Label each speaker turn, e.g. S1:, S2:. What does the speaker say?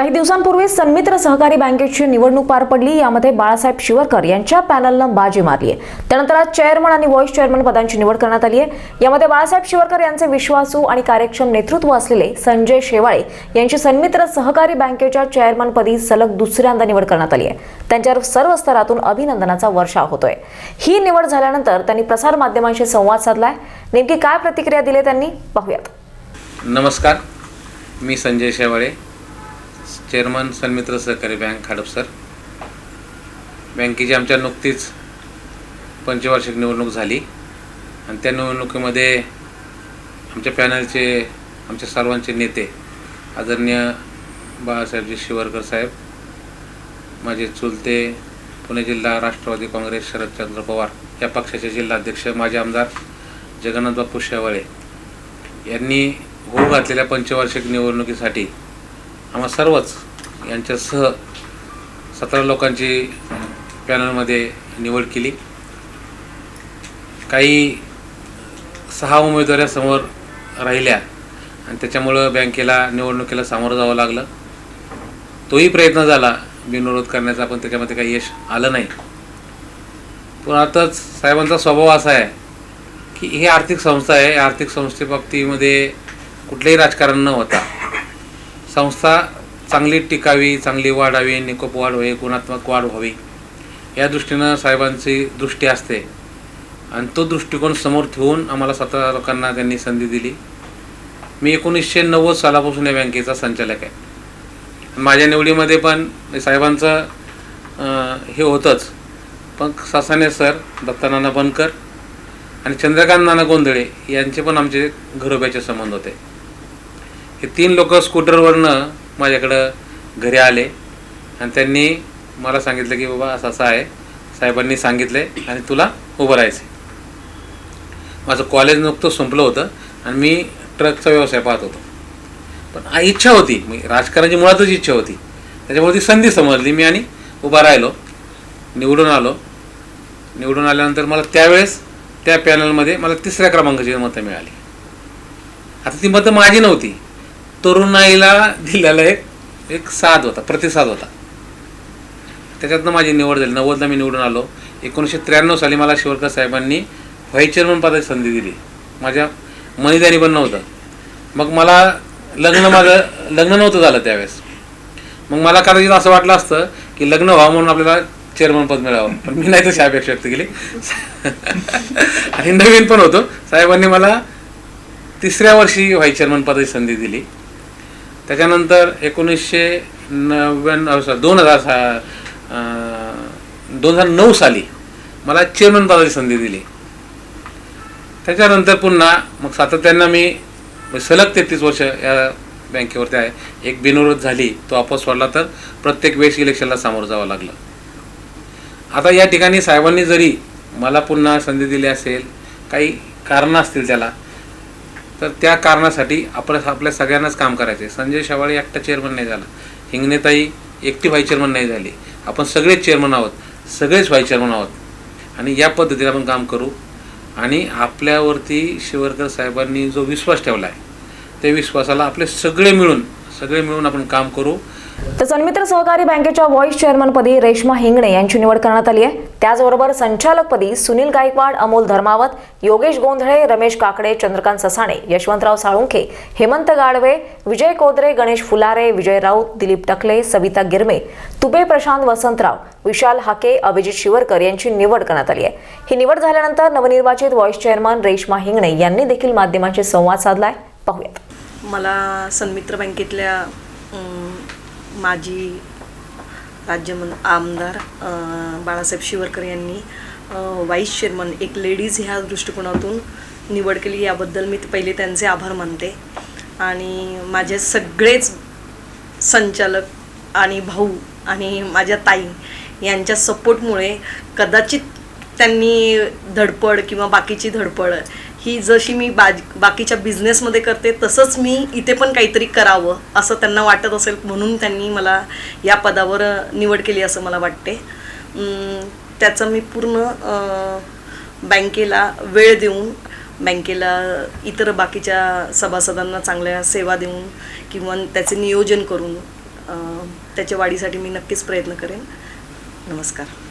S1: काही दिवसांपूर्वी सन्मित्र सहकारी बँकेची निवडणूक पार पडली. यामध्ये बाळासाहेब शिवरकर यांच्या पॅनलनं बाजी मारली आहे त्यानंतर आज चेअरमन आणि व्हॉइस चेअरमन पदांची निवड करण्यात आली आहे यामध्ये बाळासाहेब शिवरकर यांचे विश्वासू आणि कार्यक्षम नेतृत्व असलेले संजय शेवाळे यांची सन्मित्र सहकारी बँकेच्या चेअरमनपदी सलग दुसऱ्यांदा निवड करण्यात आली आहे त्यांच्यावर सर्व स्तरातून अभिनंदनाचा वर्षाव होतोय. ही निवड झाल्यानंतर त्यांनी प्रसार माध्यमांशी संवाद साधलाय. नेमकी काय प्रतिक्रिया दिली त्यांनी? पाहूयात.
S2: नमस्कार. मी संजय शेवाळे. चेअरमन सन्मित्र सहकारी बँक हडपसर बँकेची आमच्या नुकतीच पंचवार्षिक निवडणूक झाली. आणि त्या निवडणुकीमध्ये आमच्या पॅनलचे आमच्या सर्वांचे नेते आदरणीय बाळासाहेबजी शिवरकर साहेब माझे चुलते पुणे जिल्हा राष्ट्रवादी काँग्रेस शरदचंद्र पवार या पक्षाचे जिल्हाध्यक्ष माजी आमदार जगन्नाथ बापू शेवाळे यांनी होऊ घातलेल्या पंचवार्षिक निवडणुकीसाठी आम्हा सर्वच यांच्यासह सतरा लोकांची पॅनलमध्ये निवड केली. काही सहा उमेदवाऱ्या समोर राहिल्या आणि त्याच्यामुळं बँकेला निवडणुकीला सामोरं जावं लागलं. तोही प्रयत्न झाला बिनविरोध करण्याचा पण त्याच्यामध्ये काही यश आलं नाही. पण आताच साहेबांचा स्वभाव असा आहे की ही आर्थिक संस्था आहे. आर्थिक संस्थेबाबतीमध्ये कुठलंही राजकारण न होता संस्था चांगली टिकावी चांगली वाढावी निकोप वाढ व्हावी गुणात्मक वाढ व्हावी. या दृष्टीनं साहेबांची दृष्टी असते. आणि तो दृष्टिकोन समोर ठेवून आम्हाला सतरा लोकांना त्यांनी संधी दिली. मी एकोणीसशे नव्वद सालापासून या बँकेचा संचालक आहे. माझ्या निवडीमध्ये पण साहेबांचं हे होतंच. पण सासाने सर दत्तानाना बनकर आणि चंद्रकांत नाना गोंधळे यांचे पण आमचे घरोब्याचे संबंध होते. हे तीन लोक स्कूटरवरनं माझ्याकडं घरी आले. आणि त्यांनी मला सांगितलं की बाबा असं असं आहे. साहेबांनी सांगितले आणि तुला उभं राहायचं माझं कॉलेज नुकतं संपलं होतं आणि मी ट्रकचा व्यवसाय पाहत होतो. पण इच्छा होती. मी राजकारणाची मुळातच इच्छा होती. त्याच्यामुळे ती संधी समजली मी आणि उभा राहिलो. निवडून आलो. निवडून आल्यानंतर मला त्यावेळेस त्या पॅनलमध्ये मला तिसऱ्या क्रमांकाची मतं मिळाली. आता ती मतं माझी नव्हती. तरुणाईला दिलेला एक एक साध होता प्रतिसाद होता. त्याच्यातनं माझी निवड झाली. नव्वदला मी निवडून आलो. एकोणीसशे त्र्याण्णव साली मला शिवरकर साहेबांनी व्हाईस चेअरमन पदाची संधी दिली. माझ्या मनीदानी पण नव्हतं. मग मला लग्न माझं लग्न नव्हतं झालं त्यावेळेस. मग मला कदाचित असं वाटलं असतं की लग्न व्हावं म्हणून आपल्याला चेअरमन पद मिळावं. पण मी नाही तशी अपेक्षा व्यक्त केली. आणि नवीन पण होतो. साहेबांनी मला तिसऱ्या वर्षी व्हाईस चेअरमन पदाची संधी दिली. त्याच्यानंतर एकोणीसशे नव्याण्णव सॉरी दोन हजार सा दोन हजार नऊ साली मला चेअरमन पदाची संधी दिली. त्याच्यानंतर पुन्हा मग सातत्यानं मी सलग तेहतीस वर्ष या बँकेवरती आहे. एक बिनविरोध झाली तो वापस वाढला तर प्रत्येक वेळेस इलेक्शनला सामोरं जावं लागलं. आता या ठिकाणी साहेबांनी जरी मला पुन्हा संधी दिली असेल काही कारणं असतील त्याला तर त्या कारणासाठी आपण आपल्या सगळ्यांनाच काम करायचे संजय शेवाळे एकटा चेअरमन नाही झाला. हिंगणेताई एकटी व्हाईस चेअरमन नाही झाली. आपण सगळेच चेअरमन आहोत. सगळेच व्हाईस चेअरमन आहोत. आणि या पद्धतीने आपण काम करू. आणि आपल्यावरती शिवरकर साहेबांनी जो विश्वास ठेवला आहे त्या विश्वासाला आपले सगळे मिळून सगळे मिळून आपण काम करू.
S1: तर सन्मित्र सहकारी बँकेच्या व्हॉइस चेअरमनपदी रेश्मा हिंगणे यांची निवड करण्यात आली आहे. त्याचबरोबर संचालकपदी सुनील गायकवाड अमोल धर्मावत योगेश गोंधळे रमेश काकडे चंद्रकांत ससाणे यशवंतराव साळुंखे हेमंत गाडवे विजय कोदरे गणेश फुलारे विजय राऊत दिलीप टकले सविता गिरमे तुबे प्रशांत वसंतराव विशाल हाके अभिजित शिवरकर यांची निवड करण्यात आली आहे. ही निवड झाल्यानंतर नवनिर्वाचित व्हॉइस चेअरमन रेश्मा हिंगणे यांनी देखील माध्यमांशी संवाद साधलाय. पाहूयात.
S3: मला सन्मित्र बँकेतल्या माजी राज्यमं आमदार बाळासाहेब शिवरकर यांनी अं, व्हाईस चेअरमन एक लेडीज ह्या दृष्टिकोनातून निवड केली याबद्दल मी पहिले त्यांचे आभार मानते. आणि माझे सगळेच संचालक आणि भाऊ आणि माझ्या ताई यांच्या सपोर्टमुळे कदाचित त्यांनी धडपड किंवा बाकीची धडपड ही जशी मी बाज बाकीच्या बिझनेसमध्ये करते तसंच मी इथे पण काहीतरी करावं असं त्यांना वाटत असेल म्हणून त्यांनी मला या पदावर निवड केली असं मला वाटते. त्याचं मी पूर्ण बँकेला वेळ देऊन बँकेला इतर बाकीच्या सभासदांना चांगल्या सेवा देऊन किंवा त्याचे नियोजन करून त्याच्या वाढीसाठी मी नक्कीच प्रयत्न करेन. नमस्कार.